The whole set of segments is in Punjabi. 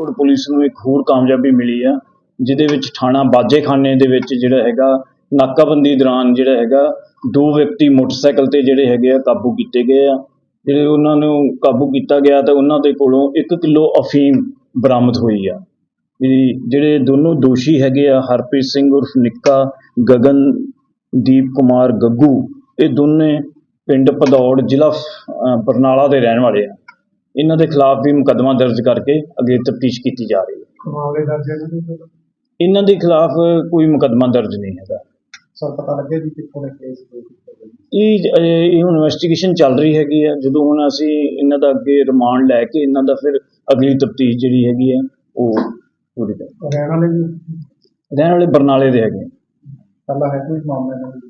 ਫਰੀਦਕੋਟ ਪੁਲਿਸ ਨੂੰ ਇੱਕ ਹੋਰ ਕਾਮਯਾਬੀ ਮਿਲੀ ਆ, ਜਿਹਦੇ ਵਿੱਚ ਥਾਣਾ ਬਾਜੇਖਾਨੇ ਦੇ ਵਿੱਚ ਜਿਹੜਾ ਹੈਗਾ, ਨਾਕਾਬੰਦੀ ਦੌਰਾਨ ਜਿਹੜਾ ਹੈਗਾ, ਦੋ ਵਿਅਕਤੀ ਮੋਟਰਸਾਈਕਲ ਤੇ ਜਿਹੜੇ ਹੈਗੇ ਆ ਕਾਬੂ ਕੀਤੇ ਗਏ ਆ। ਜਿਹੜੇ ਉਹਨਾਂ ਨੂੰ ਕਾਬੂ ਕੀਤਾ ਗਿਆ ਤਾਂ ਉਹਨਾਂ ਦੇ ਕੋਲੋਂ 1 ਕਿਲੋ ਅਫੀਮ ਬਰਾਮਦ ਹੋਈ ਆ। ਜਿਹੜੇ ਦੋਨੋਂ ਦੋਸ਼ੀ ਹੈਗੇ ਆ, ਹਰਪ੍ਰੀਤ ਸਿੰਘ ਉਰਫ ਨਿੱਕਾ, ਗਗਨ, ਦੀਪ ਕੁਮਾਰ, ਗੱਗੂ, ਇਹ ਦੋਨੇ ਪਿੰਡ ਭਦੌੜ ਜ਼ਿਲ੍ਹਾ ਬਰਨਾਲਾ ਦੇ ਰਹਿਣ ਵਾਲੇ ਆ। ਇਹਨਾਂ ਦੇ ਖਿਲਾਫ ਵੀ ਮੁਕੱਦਮਾ ਦਰਜ ਕਰਕੇ ਅੱਗੇ ਤਫਤੀਸ਼ ਕੀਤੀ ਜਾ ਰਹੀ ਹੈ। ਮਾਮਲੇ ਦਰਜ ਹੈ ਜੀ ਇਹਨਾਂ ਦੇ ਖਿਲਾਫ ਕੋਈ ਮੁਕੱਦਮਾ ਦਰਜ ਨਹੀਂ ਹੈਗਾ। ਸਰ ਪਤਾ ਲੱਗਿਆ ਜੀ ਕਿੱਥੋਂ ਨੇ? ਕੇਸ ਇਹ ਅਹ, ਇਹ ਹੁਣ ਇਨਵੈਸਟੀਗੇਸ਼ਨ ਚੱਲ ਰਹੀ ਹੈਗੀ ਆ ਜਦੋਂ ਹੁਣ ਅਸੀਂ ਇਹਨਾਂ ਦਾ ਅੱਗੇ ਰਿਮਾਂਡ ਲੈ ਕੇ ਇਹਨਾਂ ਦਾ ਫਿਰ ਅਗਲੀ ਤਫਤੀਸ਼ ਜਿਹੜੀ ਹੈਗੀ ਆ ਉਹ ਪੂਰੀ ਕਰ ਰਹਿਣ ਵਾਲੇ ਜੀ? ਰਹਿਣ ਵਾਲੇ ਬਰਨਾਲੇ ਦੇ ਹੈਗੇ। ਆ। ਪਹਿਲਾਂ ਹੈ ਕੋਈ ਮਾਮਲਾ ਨਹੀਂ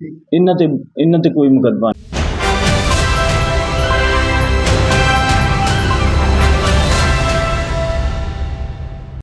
ਜੀ ਇਹਨਾਂ ਤੇ ਇਹਨਾਂ ਤੇ ਕੋਈ ਮੁਕੱਦਮਾ ਨਹੀਂ।